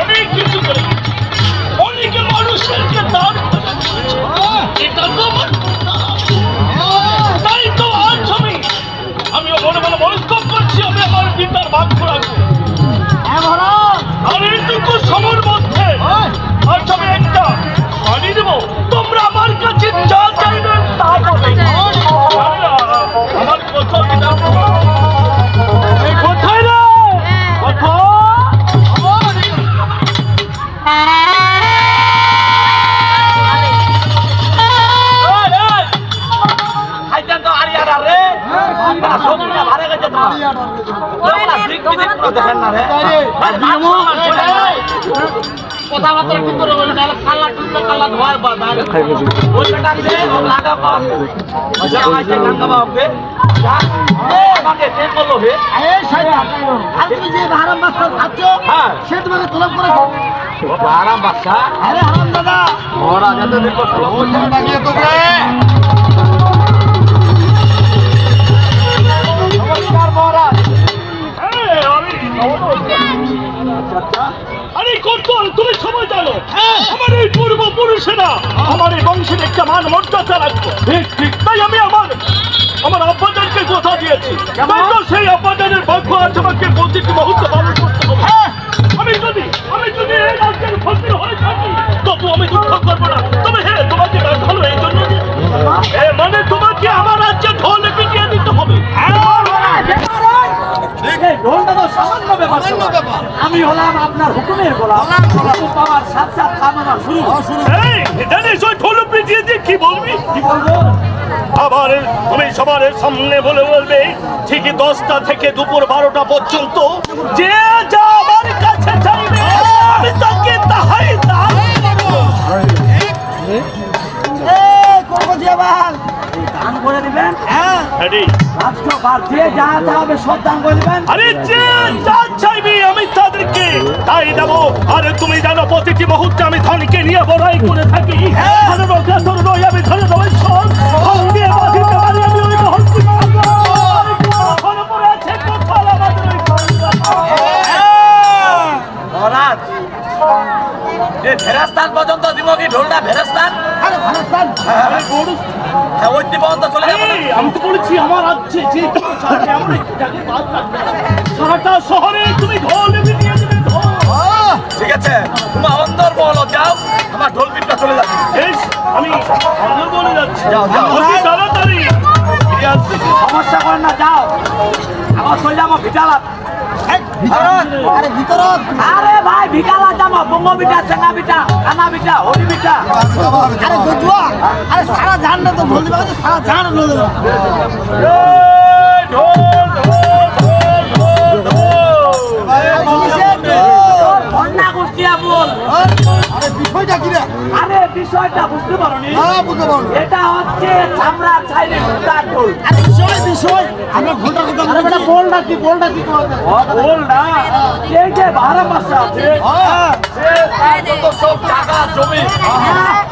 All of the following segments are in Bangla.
অনেক কিছু করে অনেকে মানুষেরকে দান এটা তো তাই তো আজ আমি আমিও মনে মনে মনস্থপ করছি আমি আমার পিতার ভাগ্য রাখব। আর এইটুকু সময়ের কথাবার্তা কি করে বলে তাহলে কাল্লা টুকটা কাল্লা ধোয়ার বাদ ওই বেটা দে ও লাগা পাস যা আইতে গঙ্গা বাবকে যা আমাকে তে করল হে আর তুমি যে হারাম বাচ্চা খাচ্ছ সে তোমাকে তলব করেছে আরাম বাচ্চা আরে হারাম দাদা ওরা যত দেখো জন্য আরে কর্তল তুমি সবাই জানো আমার এই পূর্বপুরুষেরা আমার এই বংশের একটা মান মর্যাদা তাই আমি আমার আমার আব্বাজানকে কথা দিয়েছি। সেই আব্বাজানের ভাগ্য আজ আমাকে প্রতিটি মুহূর্তে পালন করতে হবে। আমি যদি কি বলবি? কি বলব? আবার তুমি সবার সামনে বলে বলবে ঠিক দশটা থেকে দুপুর বারোটা পর্যন্ত যে যা আমার কাছে চাইবে আমি তাকে তাহাই দান হ্যাঁ। Ready? রাষ্ট্রবার যা যা হবে সব দান করে দিবেন? আরে যে যা চাইবি তাদেরকে তাই দেবো। আর তুমি জানো প্রতিটি মুহূর্তে আমি ধনকে নিয়ে বড়াই করে থাকি। আমি ধরে দেবো সব আমি আছে ফেরাস্তান পর্যন্ত দিব কি ঢোলটা ফেরাস্তান আরে হ্যাঁ ওই চলে যাব। তো বলেছি আমার যে। সারাটা শহরে তুমি ঢোল আছে। তোমার অন্তর বলো যাও। আমার ঢোল পিঠটা চলে যাবে বেশ, আমি বলে যাচ্ছি। যাও, যাও। তাড়াতাড়ি। সমস্যা করেন না যাও। আমার চলে যাব ভিটালাত। ভিতরত আরে ভিতরত। আরে ভাই ভিটালাত যাব বঙ্গ বিটা চেঙ্গা বিটা কানা বিটা হরি বিটা আরে গজুয়া আরে সারা জান না তো বলতে পারো সারা জান বলে দেবো বিষয়টা কি রে? আরে বিষয়টা বুঝতে পারো নি হ্যাঁ বুঝতে পারো এটা হচ্ছে চামড়া ছাইরে ঢোল আরে বিষয় বিষয়। আমরা ঘণ্টা কথা আরে বেটা বলটা কি কি বল না এই যে বারো মাসে আছে হ্যাঁ। সে তার সব টাকা জমি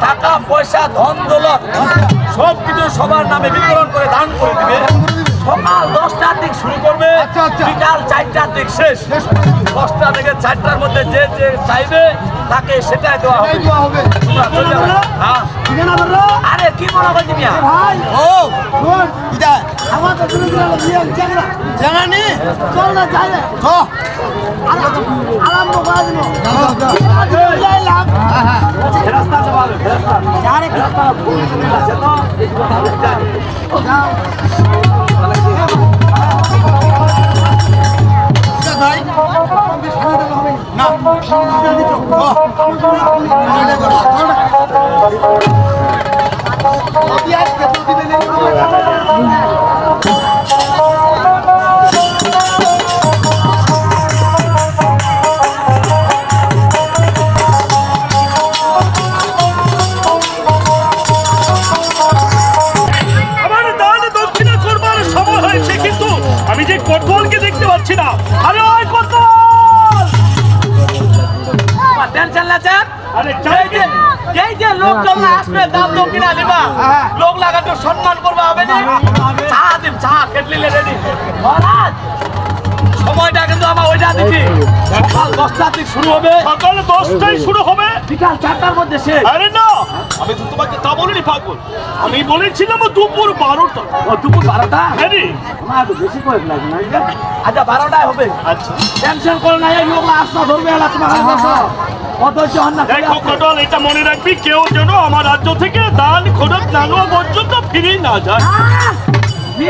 টাকা পয়সা ধন দৌলত সব কিছু সবার নামে বিতরণ করে দান করে দিবে। সকাল দশটার দিক শুরু করবে। আচ্ছা, আচ্ছা। বিকাল চারটার দিক শেষ। দশটা থেকে চারটার মধ্যে যে যে চাইবে তাকে সেটাই দেওয়া হবে। হ্যাঁ। আরে কি মনে করছি ও। জানা নি চল না যাই না আরম্ভ করে দিব যাইলাম ফেরাস্তা এই যে লোকজন না আসবে দাম দক্ষিণা দিবা। লোক লাগাতে সম্মান করবা হবে না চা দিম চা কেটলি দি মহারাজ সময়টা কিন্তু আমার ওইটা সকাল দশটার দিক শুরু হবে। সকাল দশটায় শুরু হবে। বিকাল চারটার মধ্যে শেষ। আরে না আমি তো তোমাকে তা বলিনি পাগল। আমি বলেছিলাম দুপুর বারোটা। ও দুপুর বারোটা? হ্যাঁ রে? না একটু বেশি করে লাগবে না। আচ্ছা বারোটায় হবে। আচ্ছা। টেনশন করো না এই লোকরা আসনা ধরবে এলা তোমার। কাছে অধৈর্য হন না দেখো কটল এটা মনে রাখবি কেউ যেন আমার রাজ্য থেকে দান খরচ নানুয়া পর্যন্ত ফিরে না যায়। মি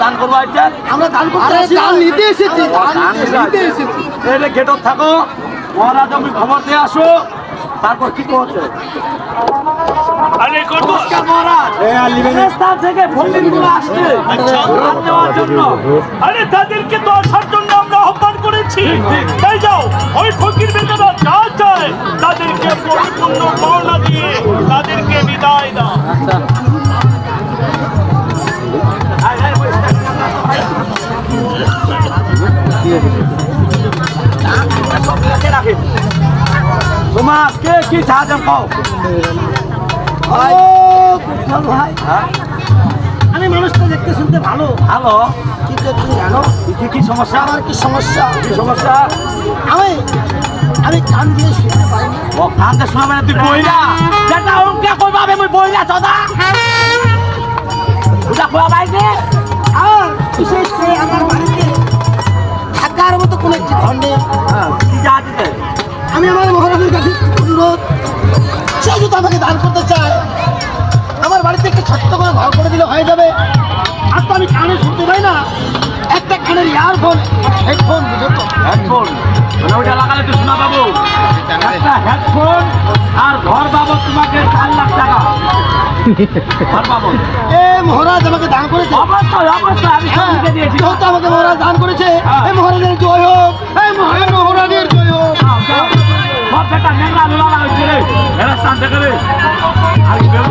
দান করব আমরা দান করতে দান নিতে এসেছি। দান নিতে এসেছি। এই গেটত থাকো। মহারাজ আমি খবর দিয়ে আসো। তারপর কি করছে আরে তাদেরকে তো আসার জন্য করেছি। তাই যাও ওই ফকির বেচারা যা চায় তাদেরকে পরিপূর্ণ পাওনা দিয়ে তাদেরকে বিদায় দাও। আয়, আয়, ওই সব রেখে রাখে। তোমার কে কি সাহায্য পাও ভাই। ভাই হ্যাঁ? আমি মানুষটা দেখতে শুনতে ভালো। হ্যালো জানো? কি কি সমস্যা? আমার কি সমস্যা? কি সমস্যা? আমি আমি কান দিয়ে শুনতে পাই না ও কানতে শোনাবে না তুই বইরা? যেটা অঙ্কে কই পাবে মুই বইরা চদা ওটা কই বাইতে আর বিশেষ করে আমার বাড়িতে থাকার মতো কোনো একটি ঘর নেই। হ্যাঁ কি যা দিতে আমি আমার মহারাজের কাছে অনুরোধ সে যদি আমাকে দান করতে চায় আমার বাড়িতে একটা ছোট্ট করে ঘর করে দিলে হয়ে যাবে। আর তো আমি কানে শুনতে পাই না। একটা কানের ইয়ারফোন হেডফোন বুঝো তো? হেডফোন। মানে ওটা লাগালে তুই শোনা পাবো একটা হেডফোন আর ঘর বাবদ তোমাকে চার লাখ টাকা। মহারাজ আমাকে দান করেছে। হ্যাঁ, আমাকে মহারাজ দান করেছে হ্যাঁ। এই মহারাজের জয় হোক। এই মহান মহারাজের জয় হোক। যাও, যাও। সব বেটা মেঘলা লোলা হয়েছে রে। হেরাস্তান থেকে রে। আমি বেউ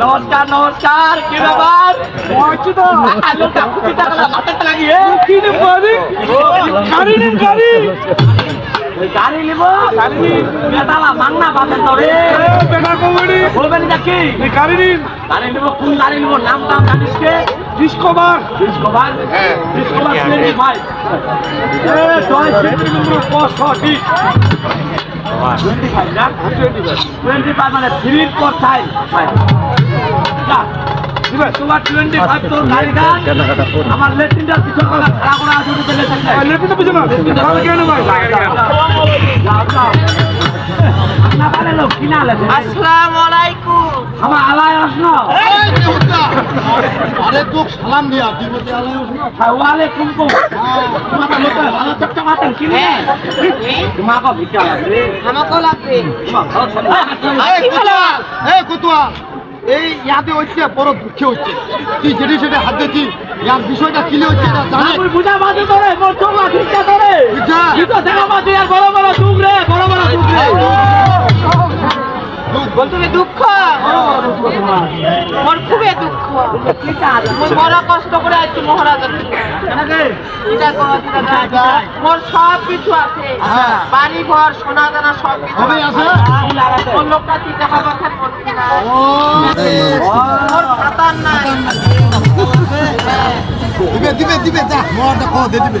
নমস্কার নমস্কার কি ব্যাপার? পৌঁছি তো কুচি লাগিয়ে কি গাড়ি গাড়ি গাড়ি নিব বেটালা মাংনা বাতেন তো বেটা কমড়ি বলবেন নাকি গাড়ি নিব গাড়ি নিব কোন গাড়ি নিব? নাম টাম জানিস কে? ডিসকভার। ডিসকভার? হ্যাঁ। ডিসকভার 25 এ Joy Shri number post office 25 না 25 মানে থ্রির পর টাইম তোমার টোয়েন্টি ফাইভ তোর গাড়ি গান আমার লেট্রিনটা পিছন করা খারাপ করা আছে লেট্রিনটা পিছন তাহলে কেন ভাই? লোক কিনা তোমাকে ভিক্ষা লাগবে। আমাকেও লাগবে। এই ইয়াতে হচ্ছে বড় দুঃখে হচ্ছে। তুই যেটি সেটা হাত দিচ্ছি ইয়ার বিষয়টা কিলে হচ্ছে এটা জানে? বুঝা তোরে মোর বুঝা। দেখা বাজে বড় বড় দুঃখ রে বড় বড় দুঃখ রে তুমি দুঃখ? মোর খুবই দুঃখ। মই বড় কষ্ট করে আছি করো। মোর সব কিছু আছে। হ্যাঁ। বাড়ি ঘর সোনা দানা সব কিছু? মোর লোকটা চিন্তা মোর খাতার নাই। দিবে দিবে দিবে যা। মোরটা কো দে দিবে।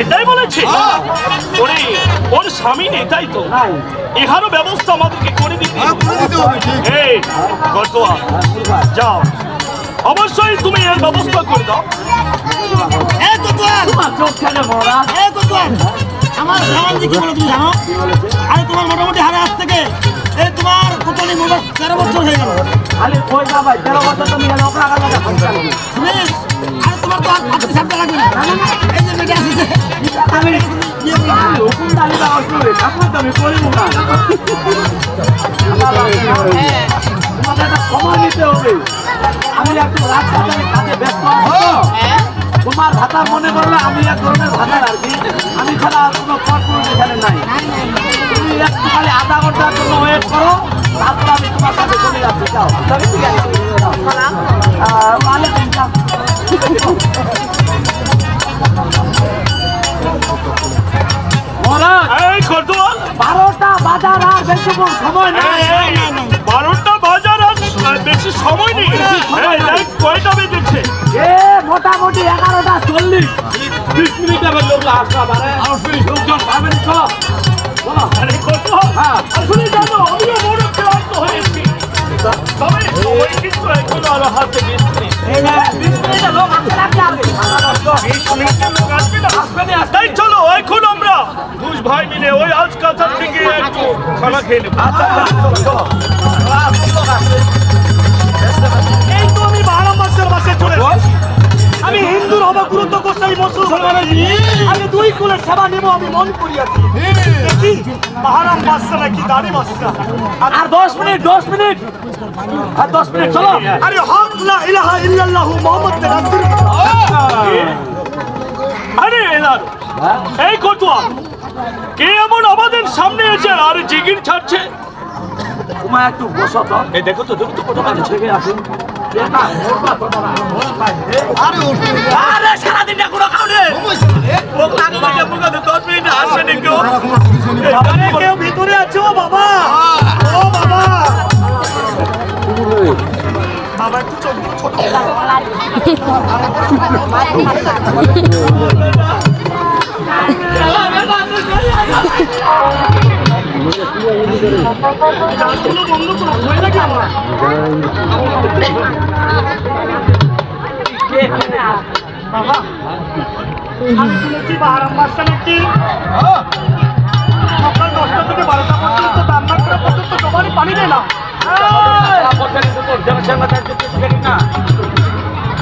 এটাই বলেছে। ওরে ওর স্বামী নেই তাই তো? নাই ব্যবস্থা আমাদেরকে করে দিতে করে দিতে হবে ঠিক। এই গর্দোয়া যাও। অবশ্যই তুমি এর ব্যবস্থা করে দাও। এই কুতুয়া চোখ কেন মরা এই কুতুয়া আমার ভ্রামণ কি বলে তুমি জানো? আরে তোমার মোটামুটি হারে আজ থেকে এই তোমার কত নেই মোবাইল তেরো বছর হয়ে গেল। ভাই তেরো বছর তুমি গেলে আরে তোমার তো আমি হ্যাঁ একটা রাত কাজে ব্যস্ত। হ্যাঁ তোমার ভাতা মনে করলে আমি এক ধরনের ভাতার আর কি আমি ছাড়া আর কোনো পথ এখানে নাই তুমি একটু খালি আধা ঘণ্টার জন্য ওয়েট করো তারপর আমি তোমার সাথে চলে যাচ্ছি যাও ঠিক আছে বারোটা বাজার আর বেশিক্ষণ সময় নাই। বারোটা বাজার আর বেশি সময় নেই। কয়টা বেজেছে এ মোটামুটি এগারোটা চল্লিশ। বিশ মিনিট আবার লোক আসবা পারে। তাই চলো এখন আমরা দুষ ভাই মিলে ওই আজ থেকে একটু খানা খেয়ে আচ্ছা চলো এই তো আমি বাহারাম মাসের বাসে চলে। আমি হিন্দুর হব গুরুত্ব গোসাই মুসলমানের আমি দুই কুলের সেবা নেব আমি মন করিয়াছি। দেখি বাহারাম বাসটা নাকি দাড়ি বাসটা আর দশ মিনিট দশ মিনিট। আর দশ মিনিট চলো। আরে হক লা ইলাহা ইল্লাল্লাহ মুহাম্মদ আরে এলার এই কতুয়া কে এমন আমাদের সামনে এসে আর জিগির ছাড়ছে? তোমার একটু বসো তো। এই দেখো তো দেখো তো কত তোমাকে ছেড়ে আসুন। আরে আরে সারাদিনটা কোনো খাও নে ও কাকু মিনিটে মুখে তো দশ মিনিট আসবে না কেউ আরে কেউ ভিতরে আছো বাবা। ও বাবা। বাবা। আমি শুনেছি বাহারাম মাস্টার নাকি সকাল দশটা থেকে বারোটা পর্যন্ত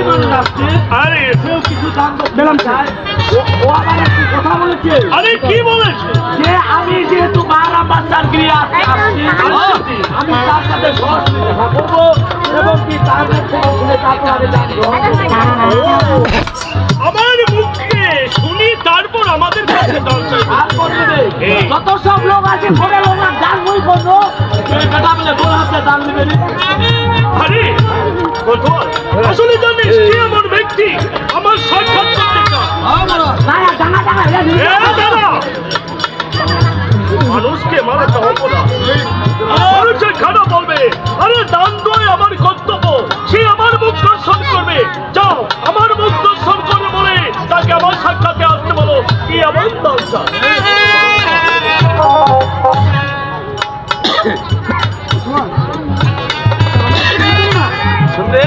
আরে মেলাম চাই ও আবার একটি কথা বলেছে আরে কি বলেছে? যে আমি যেহেতু বারা বাচ্চার ক্রিয়া আসছি আমি তার সাথে সহযোগিতা করব এবং কি তার কাছে তারপর আমি জানব আমার মুখে শুনি তারপর আমাদের কাছে। যত সব লোক আছে ঘরে লোক আর জানবই করব এই বেটা বলে গোল হাতে দান দিবে আরে আসলে জানিস কি এমন ব্যক্তি? আমার সাক্ষাৎ করতে চায় না না! মানুষকে মারাটা অপরাধ মানুষের খারাপ বলবে? আরে দান দই আমার কর্তব্য। সে আমার মুখ দর্শন করবে। যাও আমার মুখ দর্শন করে বলে তাকে আমার সাক্ষাতে আসতে বলো। কি আমার দরকার শুনবে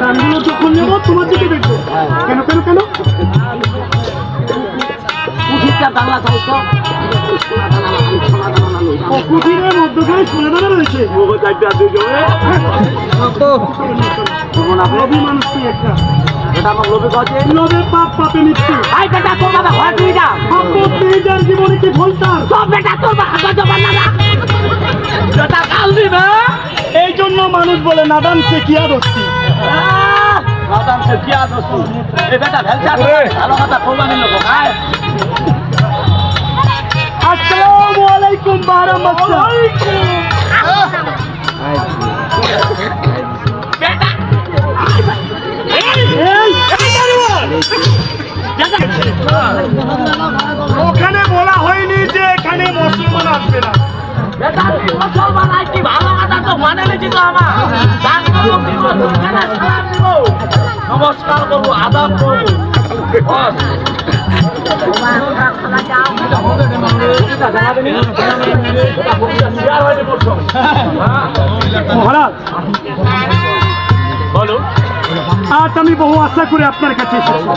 গানগুলো যখন নেব তোমার দিকে দেখব। কেন কেন কেন? কুঠিরটা বাংলা চাইছ কুটিরের মধ্যখানে সোনা রয়েছে। মানুষ একটা। এটা আমার লোভে কাছে লোভে পাপ পাপে মৃত্যু। আই বেটা তোর বাবা ঘর দিয়ে যা। যার জীবনে কি ফলতার সব বেটা তোর বাবা জমা না বেটা কাল দিবে। এই জন্য মানুষ বলে নাদান সে কি আর হচ্ছি বাদাম সে কি আদর এ বেটা ভেলচা ভালো কথা কোরবানির লোক আয়। আসসালামু আলাইকুম বারা মাস্টার ওখানে বলা হয়নি যে এখানে মুসলমান আসবে না। মুসলমান আই কি ভালো কথা তো মানে তো আমার দান করব কি করব। এখানে সালাম দিব নমস্কার করব আদাব করব বলো। আজ আমি বহু আশা করে আপনার কাছে এসেছি।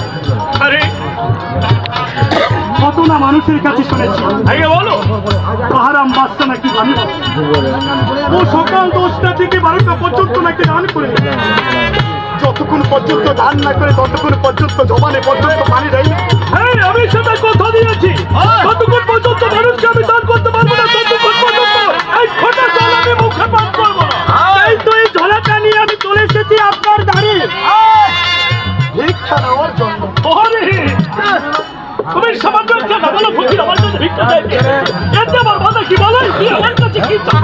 আরে শোনা মানুষের কাছে শুনেছি। পাহারাম বাচ্চা নাকি গান। ও সকাল দশটা থেকে বারোটা পর্যন্ত নাকি গান করে যতক্ষণ পর্যন্ত ধান না করে ততক্ষণ পর্যন্ত জমানে পর্যন্ত পানি দেয় হ্যাঁ আমি সেটা কথা দিয়েছি। ততক্ষণ পর্যন্ত মানুষকে আমি দান করতে পারব না ততক্ষণ পর্যন্ত এই ফোটা জল আমি মুখে পান করব এই তো এই ঝোলাটা নিয়ে আমি চলে এসেছি আপনার দাঁড়ি ভিক্ষা নেওয়ার জন্য। ফকির আমার কাছে ভিক্ষা চাইছে এতে আমার কি বলে? তুই আমার কাছে কি চাস?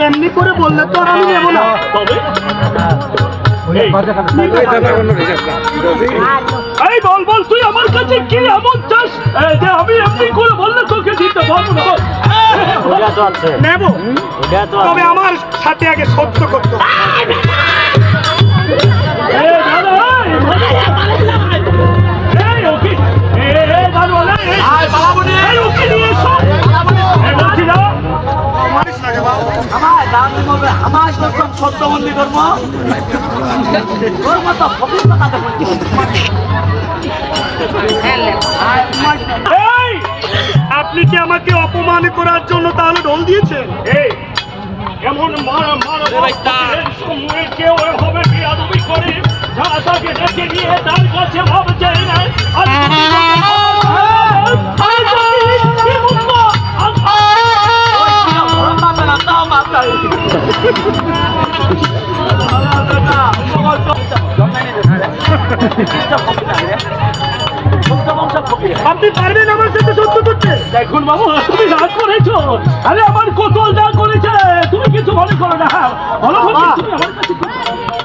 এমনি করে বললে তো আর আমি নেব না। তবে? এই। বল বল তুই আমার কাছে কি এমন চাস? যে আমি এমনি করে বললে তোকে দিতে পারব না নেব? তবে আমার সাথে আগে সত্য করতে আমার হবে সত্যবন্দি ফকির কথা আপনি কি আমাকে অপমান করার জন্য তাহলে ঢোল দিয়েছেন? এমন মারা মারা কেউ হবে বিয়াদবি করে। তাকে ডেকে নিয়ে তার কাছে আপনি পারবেন আমার সাথে সত্য করতে? দেখুন বাবু, তুমি রাগ করেছ। আরে, আমার কতল যা করেছে, তুমি কিছু মনে করো না। ভালো তুমি আমার কাছে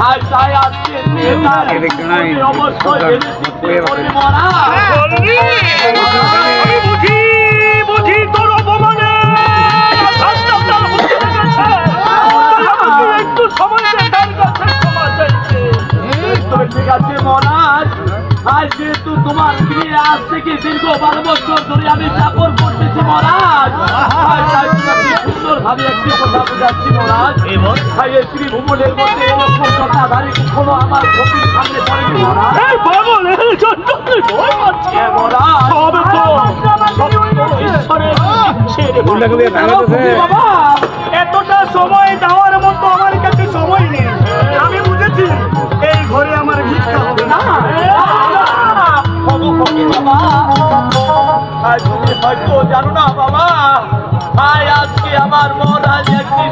আর তাই আজকে অবশ্যই সময় ঠিক আছে মহারাজ আজ যেহেতু তোমার গৃহে আজ থেকে দীর্ঘ বারো বছর ধরে আমি চাকর করতেছি মহারাজ। একটি কথা বোঝাচ্ছি মধ্যে এরকম কথা ধারি কখনো আমার সামনে পড়েনি ছেড়ে বাবা। এতটা সময় দেওয়ার মতো আমার কাছে সময় নেই। আমি বুঝেছি এই ঘরে আমার ভিক্ষা হবে না। আজ জানো না বাবা। আয় আজকে আমার মহারাজ একটি